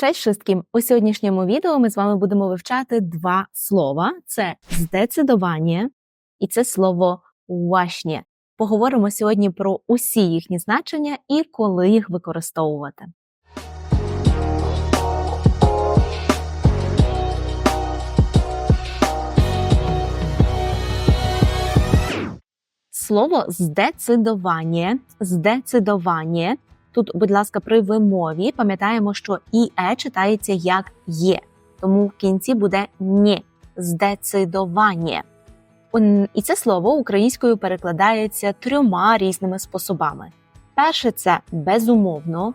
Cześć wszystkim! У сьогоднішньому відео ми з вами будемо вивчати два слова: це здецидування і це слово «właśnie». Поговоримо сьогодні про усі їхні значення і коли їх використовувати. Слово здецидування, здецидування. Тут, будь ласка, при вимові пам'ятаємо, що і е читається як є, тому в кінці буде «нє» – здецидування. І це слово українською перекладається трьома різними способами. Перше це безумовно,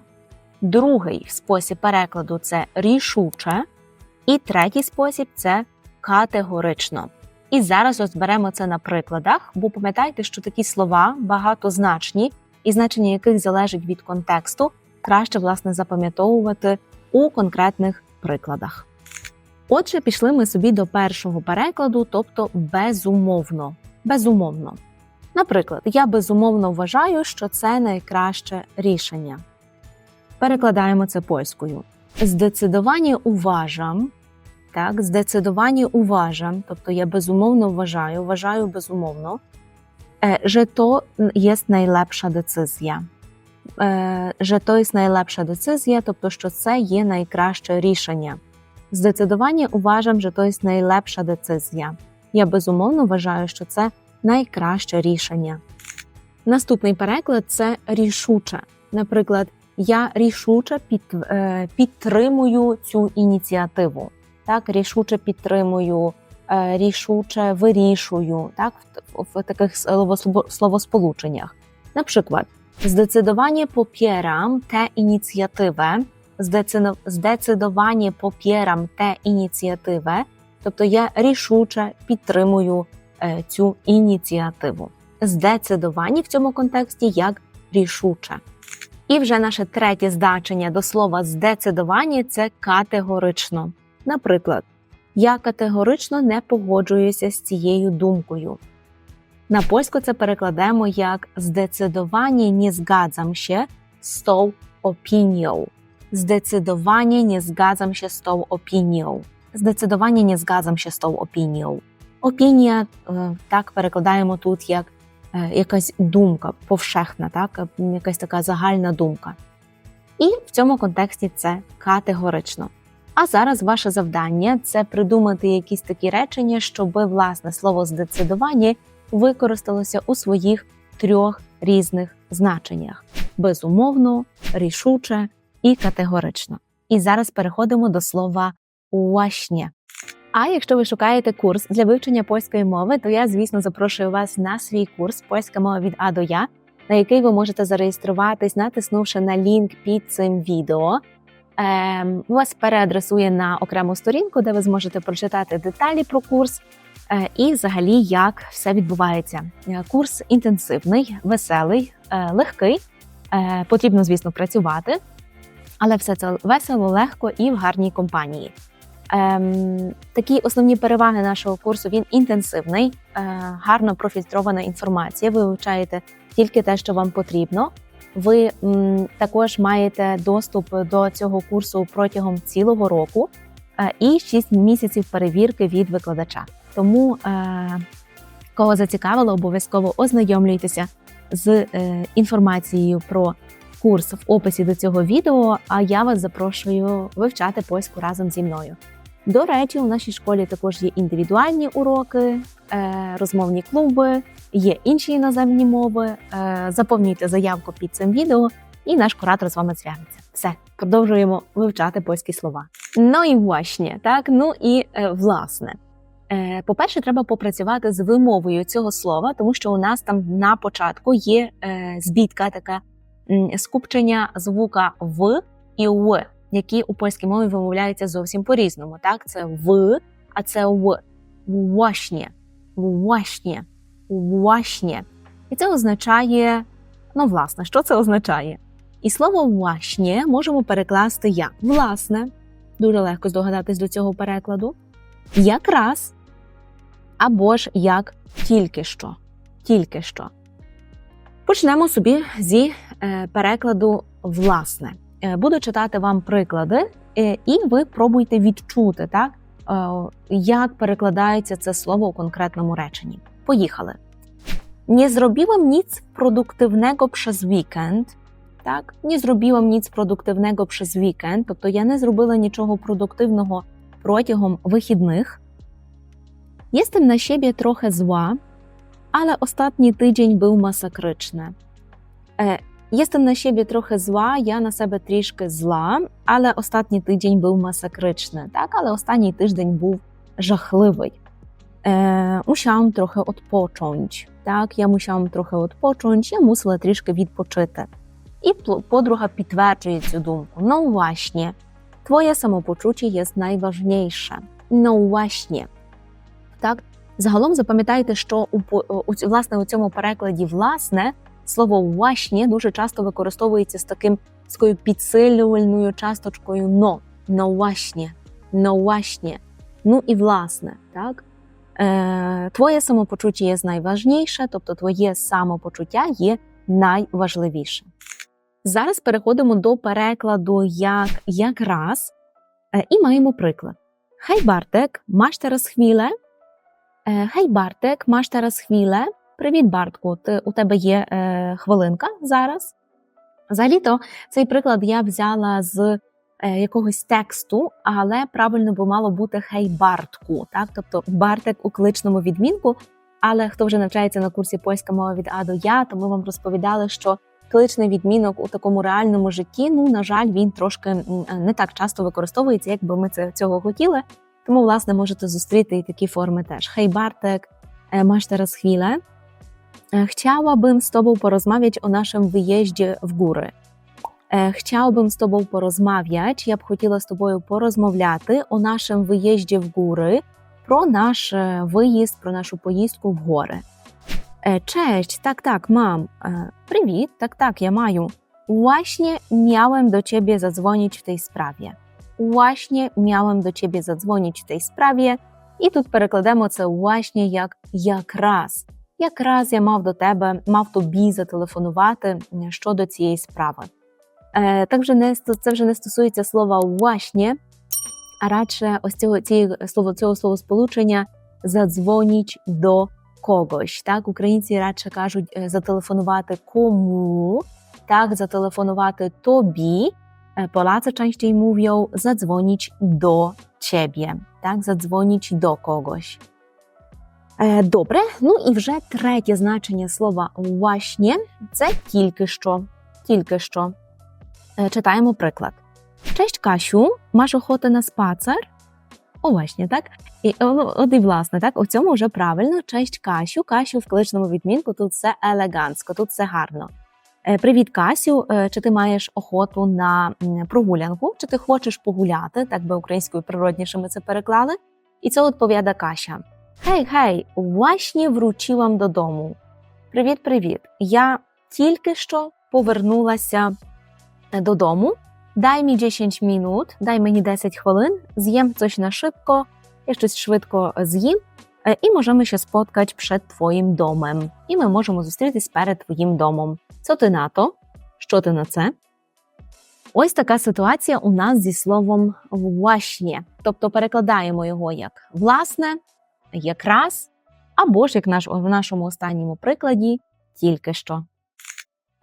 другий спосіб перекладу це рішуче, і третій спосіб це категорично. І зараз розберемо це на прикладах, бо пам'ятайте, що такі слова багатозначні, і значення яких залежить від контексту, краще власне запам'ятовувати у конкретних прикладах. Отже, пішли ми собі до першого перекладу, тобто безумовно. Безумовно. Наприклад, я безумовно вважаю, що це найкраще рішення. Перекладаємо це польською. Здецидовані уважам. Так, здецидовані уважам, тобто я безумовно вважаю, вважаю безумовно, że to jest najlepsza decyzja. Е, Że to jest najlepsza decyzja, тобто, що це є найкраще рішення. Здецидування уважам, що то є найлепша децизія. Я безумовно вважаю, що це найкраще рішення. Наступний переклад це рішуче. Наприклад, я рішуче під, е, підтримую цю ініціативу. Так, рішуче підтримую, е, рішуче вирішую, так, в, таких словосполученнях. Наприклад, popieram tę inicjatywę, zdecydo- zdecydowanie popieram tę inicjatywę, тобто я рішуче підтримую е, цю ініціативу. Здецидовані в цьому контексті як рішуче. І вже наше третє значення до слова здецидовані це категорично. Наприклад, я категорично не погоджуюся з цією думкою. На польську це перекладемо як zdecydowanie nie zgadzam się z tą opinią. Zdecydowanie nie zgadzam się z tą opinią. Zdecydowanie nie zgadzam się z tą opinią. Опінія е, так перекладаємо тут як е, якась думка повшехна, так якась така загальна думка. І в цьому контексті це категорично. А зараз ваше завдання це придумати якісь такі речення, щоб власне слово здецидування використалося у своїх трьох різних значеннях: безумовно, рішуче і категорично. І зараз переходимо до слова «właśnie». А якщо ви шукаєте курс для вивчення польської мови, то я, звісно, запрошую вас на свій курс Польська мова від А до Я, на який ви можете зареєструватись, натиснувши на лінк під цим відео. Ем, вас переадресує на окрему сторінку, де ви зможете прочитати деталі про курс е, і взагалі як все відбувається. Е, Курс інтенсивний, веселий, е, легкий. Потрібно, звісно, працювати, але все це весело, легко і в гарній компанії. Ем, такі основні переваги нашого курсу він інтенсивний, е, гарно профільтрована інформація. Ви вивчаєте тільки те, що вам потрібно. Ви також маєте доступ до цього курсу протягом цілого року е, і 6 місяців перевірки від викладача. Тому, е, кого зацікавило, обов'язково ознайомлюйтеся з е, інформацією про курс в описі до цього відео. А я вас запрошую вивчати польську разом зі мною. До речі, у нашій школі також є індивідуальні уроки, е, розмовні клуби, є інші іноземні мови. Е, Заповнюйте заявку під цим відео, і наш куратор з вами зв'яжеться. Все, продовжуємо вивчати польські слова. Ну і właśnie, так, ну і е, власне. По-перше, треба попрацювати з вимовою цього слова, тому що у нас там на початку є збітка, така скупчення звука в і в, які у польській мові вимовляються зовсім по-різному. Так, це в, а це в. Właśnie, właśnie, właśnie. І це означає, ну, власне, що це означає? І слово właśnie можемо перекласти як власне, дуже легко здогадатись до цього перекладу, якраз або ж як тільки що. Тільки що. Почнемо собі зі е, перекладу власне. Е, Буду читати вам приклади, е, і ви пробуйте відчути, так, е, як перекладається це слово у конкретному реченні. Поїхали. Nie zrobiłam nic produktywnego przez weekend. Так, nie zrobiłam nic produktywnego przez weekend, тобто я не зробила нічого продуктивного протягом вихідних. Jestem na siebie trochę zła, ale ostatni tydzień był masakryczny. Jestem na siebie trochę zła, я на себе трішки зла, але останній тиждень був масакричний. Так, але останній тиждень був жахливий. E, musiałam trochę odpocząć. Так, я musiałam trochę odpocząć, я мусила трішки відпочити. І подруга підтверджує цю думку. No właśnie, twoje samopoczucie jest najważniejsze. No właśnie. Так, загалом запам'ятайте, що у, у, власне, у цьому перекладі власне слово «właśnie» дуже часто використовується з таким з такою підсилювальною часточкою «но». «No właśnie», Ну і власне, так? Е, твоє самопочуття є найважніше, тобто твоє самопочуття є найважливіше. Зараз переходимо до перекладу як якраз Е, і маємо приклад. Hej Bartek, masz teraz chwilę? Е, Hej Bartek, masz teraz chwilę? Привіт, Бартку. Ти, у тебе є е, хвилинка зараз? Взагалі-то цей приклад я взяла з е, якогось тексту, але правильно би мало бути хей Бартку. Так? Тобто Бартек у кличному відмінку. Але хто вже навчається на курсі польська мова від А до Я, то ми вам розповідали, що кличний відмінок у такому реальному житті, ну на жаль, він трошки не так часто використовується, як би ми це цього хотіли. Тому, власне, можете зустріти і такі форми теж. Хей, Бартек, teraz chwilę? E, Chciałabym z Tobą porozmawiać o naszym wyjeździe w góry. E, Chciałbym z Tobą porozmawiać, я б хотіла з тобою порозмовляти о нашому виїзді в гори, про наш е, виїзд, про нашу поїздку в гори. Е, Cześć, tak, tak, mam. E, Привіт, tak, tak, ja маю. Właśnie miałem do Ciebie zadzwonić w tej sprawie. Właśnie miałem do Ciebie zadzwonić w tej sprawie. І тут перекладемо це właśnie як якраз. Якраз я мав до тебе, мав тобі зателефонувати щодо цієї справи. Е, так вже не це вже не стосується слова właśnie, а радше ось цього цієї слово цього словосполучення задзвоніть до когось. Так, українці радше кажуть е, зателефонувати кому, так, зателефонувати тобі. Polacy częściej mówią zadzwonić do ciebie, tak? Zadzwonić do kogoś. Е, Добре, ну і вже третє значення слова «właśnie» – це тільки що. Тільки що. Е, Читаємо приклад. Cześć Kasiu, masz ochotę na spacer? О, właśnie, так? І, ну, от і власне, так, у цьому вже правильно. Честь Касю. Касю в кличному відмінку тут все елегантсько, тут все гарно. Е, Привіт, Касю. Чи ти маєш охоту на прогулянку? Чи ти хочеш погуляти? Так би українською природніше ми це переклали. І це відповіда Кася. Гей, гей, właśnie wróciłam додому. Привіт, привіт. Я тільки що повернулася додому. Дай мені 10 минут, дай мені 10 хвилин, з'їм coś на шибко, я щось швидко з'їм, е, і можемо ще споткати перед твоїм домом. І ми можемо зустрітись перед твоїм домом. Що ти на то? Що ти на це? Ось така ситуація у нас зі словом «właśnie», тобто перекладаємо його як власне, якраз, або ж як наш, в нашому останньому прикладі тільки що.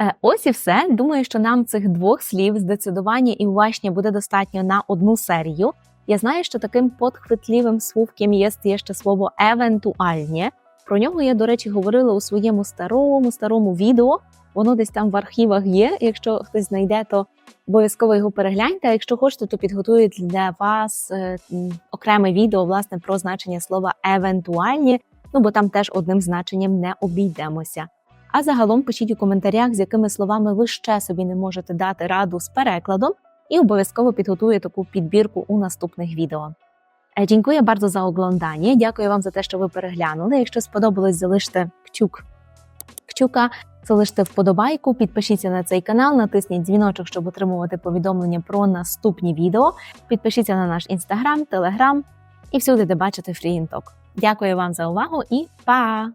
Е, Ось і все. Думаю, що нам цих двох слів здецидування і уваження буде достатньо на одну серію. Я знаю, що таким подхвитливим słówkiem є ще слово евентуальне. Про нього я, до речі, говорила у своєму старому старому відео. Воно десь там в архівах є. Якщо хтось знайде, то обов'язково його перегляньте. А якщо хочете, то підготують для вас е, окреме відео власне про значення слова евентуальні. Ну бо там теж одним значенням не обійдемося. А загалом пишіть у коментарях, з якими словами ви ще собі не можете дати раду з перекладом, і обов'язково підготую таку підбірку у наступних відео. Е, Дякую bardzo за оглядання. Дякую вам за те, що ви переглянули. Якщо сподобалось, залиште кчук кчука, залиште вподобайку, підпишіться на цей канал, натисніть дзвіночок, щоб отримувати повідомлення про наступні відео. Підпишіться на наш інстаграм, телеграм і всюди, де бачите фріінток. Дякую вам за увагу і па!